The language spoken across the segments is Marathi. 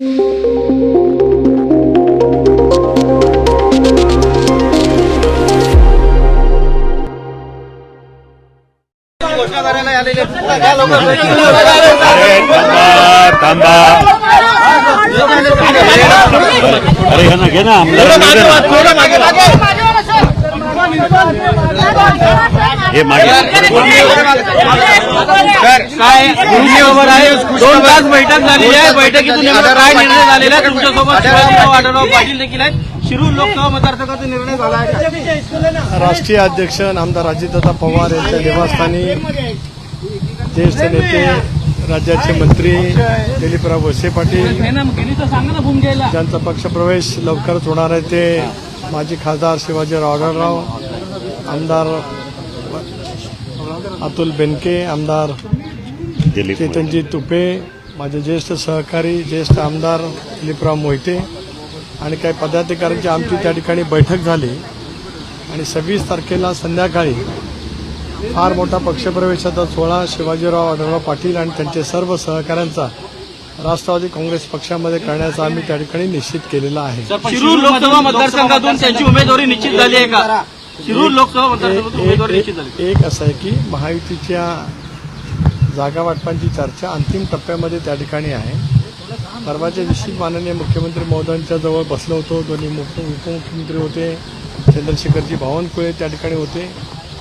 अरे थांबा अरे घे ना आमदार हे दोन तास बैठक झालेली आहे. बैठकीतून नेमकं काय निर्णय झालेला आहे? तुमच्यासोबत शिवाजीराव आढळराव पाटील देखील आहेत. शिरूर लोकसभा मतदारसंघाचा निर्णय झाला आहे राष्ट्रीय अध्यक्ष नामदार अजितदादा पवार यांच्या निवासस्थानी ज्येष्ठ नेते राज्याचे मंत्री दिलीपराव वळसे पाटील ज्यांचा पक्षप्रवेश लवकरच होणार आहे ते माजी खासदार शिवाजीराव आढळराव आमदार अतुल बेनके आमदार चेतनजी तुपे माझे ज्येष्ठ सहकारी ज्येष्ठ आमदार दिलीपराव मोहिते आणि काही पदाधिकाऱ्यांची आमची त्या ठिकाणी बैठक झाली. आणि सव्वीस तारखेला संध्याकाळी फार मोठा पक्षप्रवेशाचा सोहळा शिवाजीराव आढळराव पाटील आणि त्यांचे सर्व सहकाऱ्यांचा राष्ट्रवादी काँग्रेस पक्षामध्ये करण्याचा आम्ही त्या ठिकाणी निश्चित केलेला आहे. शिरूर लोकसभा मतदारसंघातून त्यांची उमेदवारी निश्चित झाली आहे का? शिरूर लोकसभा मतदारसंघातून उमेदवारी निश्चित झाली. एक एक असं आहे की महायुतीच्या जागा वाटपांची चर्चा अंतिम टप्प्यामध्ये त्या ठिकाणी आहे. परवाच्या दिवशी माननीय मुख्यमंत्री महोदयांच्या जवळ बसलो होतो. दोन्ही मुख्य उपमुख्यमंत्री होते. चंद्रशेखरजी बावनकुळे त्या ठिकाणी होते.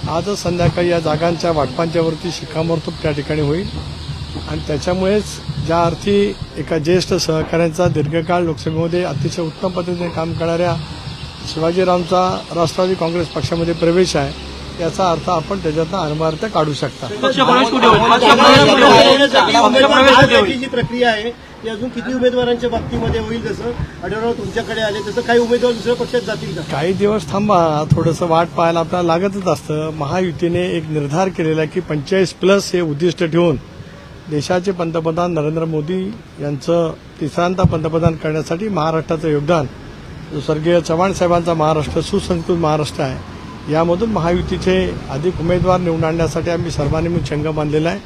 आजच संध्याकाळी या जागांच्या वाटपांच्यावरती शिक्कामोर्तब त्या ठिकाणी होईल. आणि त्याच्यामुळेच ज्या अर्थी एका ज्येष्ठ सहकाऱ्यांचा दीर्घकाळ लोकसभेमध्ये अतिशय उत्तम पद्धतीने काम करणाऱ्या शिवाजीरावचा राष्ट्रवादी काँग्रेस पक्षामध्ये प्रवेश आहे याचा अर्थ आपण त्याच्यातनं अनुमार्थ काढू शकता. ही जी प्रक्रिया आहे ती अजून किती उमेदवारांच्या बाबतीमध्ये होईल जसं आढळराव तुमच्याकडे आले तसं काही उमेदवार दुसऱ्या पक्षात जातील का? काही दिवस थांबा थोडंसं वाट पाहायला आपल्याला लागतच असतं. महायुतीने एक निर्धार केलेला आहे की पंचेचाळीस प्लस हे उद्दिष्ट ठेवून देशाचे पंतप्रधान नरेंद्र मोदी यांचं तिसऱ्यांदा पंतप्रधान करण्यासाठी महाराष्ट्राचं योगदान स्वर्गीय चव्हाण साहेबांचा महाराष्ट्र सुसंस्कृत महाराष्ट्र आहे. यामधून महायुतीचे अधिक उमेदवार निवडून आणण्यासाठी आम्ही सर्वांनी मिळून चंग बांधलेला आहे.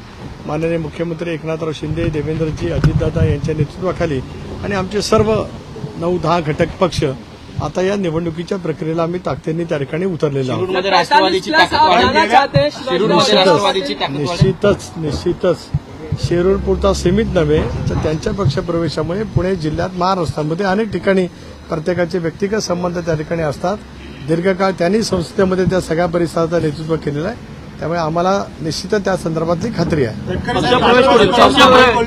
माननीय मुख्यमंत्री एकनाथराव शिंदे देवेंद्रजी अजितदादा यांच्या नेतृत्वाखाली आणि आमचे सर्व नऊ दहा घटक पक्ष आता या निवडणुकीच्या प्रक्रियेला आम्ही ताकदीने त्या ठिकाणी उतरलेलो आहोत. निश्चितच निश्चितच. शिरूरपुरता सीमित नव्हे तर त्यांच्या पक्षप्रवेशामुळे पुणे जिल्ह्यात महाराष्ट्रामध्ये अनेक ठिकाणी प्रत्येकाचे व्यक्तिगत संबंध त्या ठिकाणी असतात. दीर्घकाळ त्यांनी संस्थेमध्ये त्या सगळ्या परिसराचं नेतृत्व केलेलं आहे. त्यामुळे आम्हाला निश्चितच त्या संदर्भातली खात्री आहे.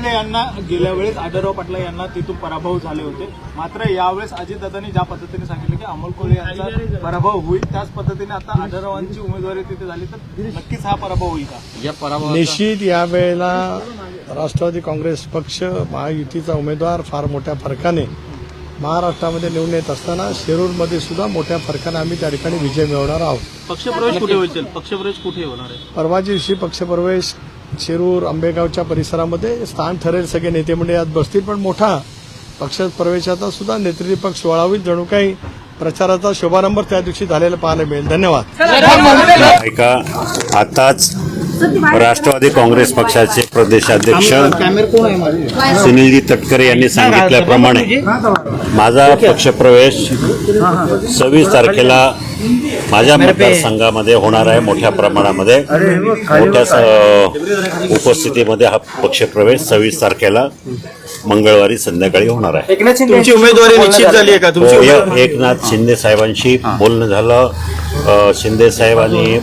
यांना गेल्या वेळेस आढळराव पाटला यांना तिथून पराभव झाले होते. मात्र यावेळेस अजितदादांनी ज्या पद्धतीने सांगितलं की अमोल कोल्हे यांचा पराभव होईल त्याच पद्धतीने आता आढळरावांची उमेदवारी तिथे झाली तर नक्कीच हा पराभव होईल का? या पराभवाचा निश्चित यावेळेला राष्ट्रवादी काँग्रेस पक्ष महायुतीचा उमेदवार फार मोठ्या फरकाने महाराष्ट्रामध्ये निवडून येत असताना शिरूरमध्ये सुद्धा मोठ्या फरकाने आम्ही त्या ठिकाणी विजय मिळवणार आहोत. पक्षप्रवेश कुठे होईल पक्षप्रवेश कुठे होणार आहे? परवाच्या दिवशी पक्षप्रवेश शिरूर आंबेगावच्या परिसरामध्ये स्थान ठरेल. सगळे नेते मंडळी यात बसतील पण मोठा पक्ष प्रवेशाचा सुद्धा नेतृत्व पक्ष सोळा होईल जणू काही प्रचाराचा शुभारंभ त्या दिवशी झालेला पाहायला मिळेल. धन्यवाद. ऐका आताच राष्ट्रवादी काँग्रेस पक्षाचे प्रदेशाध्यक्ष सुनीलजी तटकरे यांनी सांगितल्याप्रमाणे माझा पक्षप्रवेश सव्वीस तारखेला माझ्या मतदारसंघामध्ये होणार आहे मोठ्या प्रमाणामध्ये. मोठ्या उपस्थितीमध्ये हा पक्षप्रवेश सव्वीस तारखेला. मंगळवारी संध्याकाळी होणार आहे. तुमची उमेदवारी निश्चित झाली. आहे का? तुमची हो, या- एकनाथ शिंदे साहेबांशी बोलणं झालं. अ, शिंदे साहेब आणि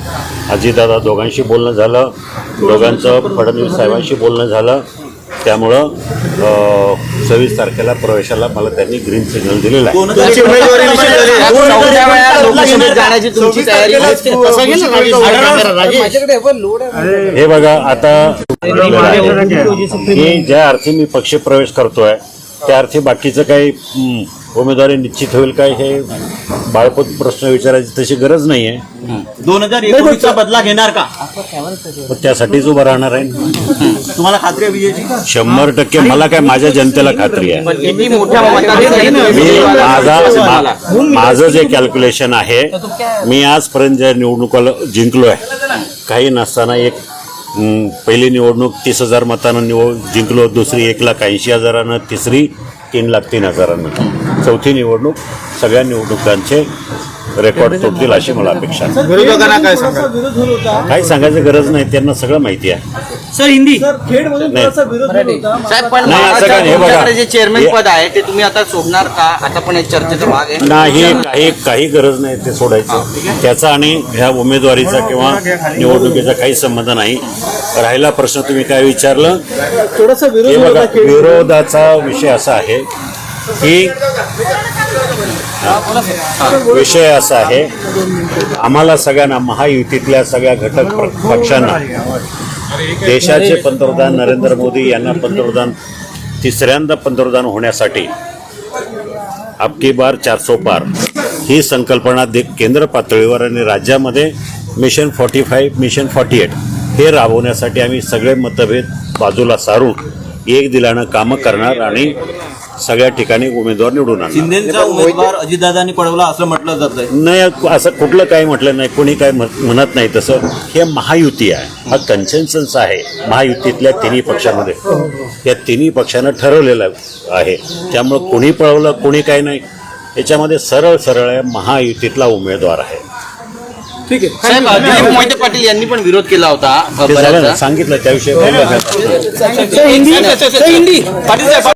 अजितदादा दोघांशी बोलणं झालं. दोघांचं फडणवीस साहेबांशी बोलणं झालं. त्यामुळं सव्वीस तारखेला प्रवेशाला मला त्यांनी ग्रीन सिग्नल दिलेला आहे. हे बघा आता ज्या अर्थी मी पक्षप्रवेश करतोय त्या अर्थी बाकीचं काही उमेदवारी निश्चित होईल काय हे बाळपत प्रश्न विचारायची तशी गरज नाहीये. दोन हजार एकोणीसचा बदला घेणार का? मग त्यासाठीच उभं राहणार आहे. तुम्हाला खात्री आहे विजयची शंभर टक्के मला काय माझ्या जनतेला खात्री आहे. किती मोठ्या मताधिक्याने मी माझा मा- माझं जे कॅल्क्युलेशन आहे मी आजपर्यंत ज्या निवडणुकाला जिंकलो आहे काही नसताना एक हं, पहिली निवडणूक तीस हजार मतानं निवड जिंकलो दुसरी एक लाख ऐंशी हजारानं तिसरी तीन लाख तीन हजारांनी. चौथी निवडणूक सगळ्या निवडणुकांचे रेकॉर्ड तोडतील अशी मला अपेक्षा आहे. विरोधकांना काय सांगा? विरोध होत होता. काही सांगायची गरज नाही त्यांना सगळं माहिती आहे. सर हिंदी. सर नाही. थोडासा विरोध होत होता. साहेब पण नाही, असं काय नाही, हे बघा. तुमच्याकडे जे चेअरमॅन पद आहे ते तुम्ही आता सोडणार का? आता पण एक चर्चेचा भाग आहे. नाही काही काही गरज नाही ते सोडायचं. त्याचा आणि ह्या उमेदवारीचा किंवा निवडणुकीचा काही संबंध नाही. राहिला प्रश्न तुम्ही काय विचारलं? थोडासा हे विरोध होत बघा होता खेड विरोधाचा विषय असा आहे. ही विषय असा आहे आम्हाला सगळ्यांना महायुतीतल्या सगळ्या घटक प- पक्षांना देशाचे पंतप्रधान नरेंद्र मोदी यांना पंतप्रधान तिसऱ्यांदा पंतप्रधान होण्यासाठी अबकी बार चारसो पार ही संकल्पना दे केंद्र पातळीवर आणि राज्यामध्ये mission forty five mission forty eight हे राबवण्यासाठी आम्ही सगळे मतभेद बाजूला सारून एक दिलानं कामं करणार आणि सगळ्या ठिकाणी उमेदवार निवडून आणणार शिंदेचा उमेदवार अजितदादांनी पळवला असं म्हटलं जातंय नाही असं कुठलं काही म्हटलं नाही कोणी काय म्हण- म्हणत नाही तसं हे महायुती आहे हा कन्सेन्सन्स आहे महायुतीतल्या तिन्ही पक्षामध्ये या तिन्ही पक्षानं ठरवलेलं आहे त्यामुळं कोणी पळवलं कोणी काय नाही याच्यामध्ये सरळ सरळ आहे महायुतीतला उमेदवार आहे साहेब दिलीप मोहिते पाटील यांनी पण विरोध केला होता बऱ्याचदा. सांगितलं त्याविषयी हिंदी पाटील साहेब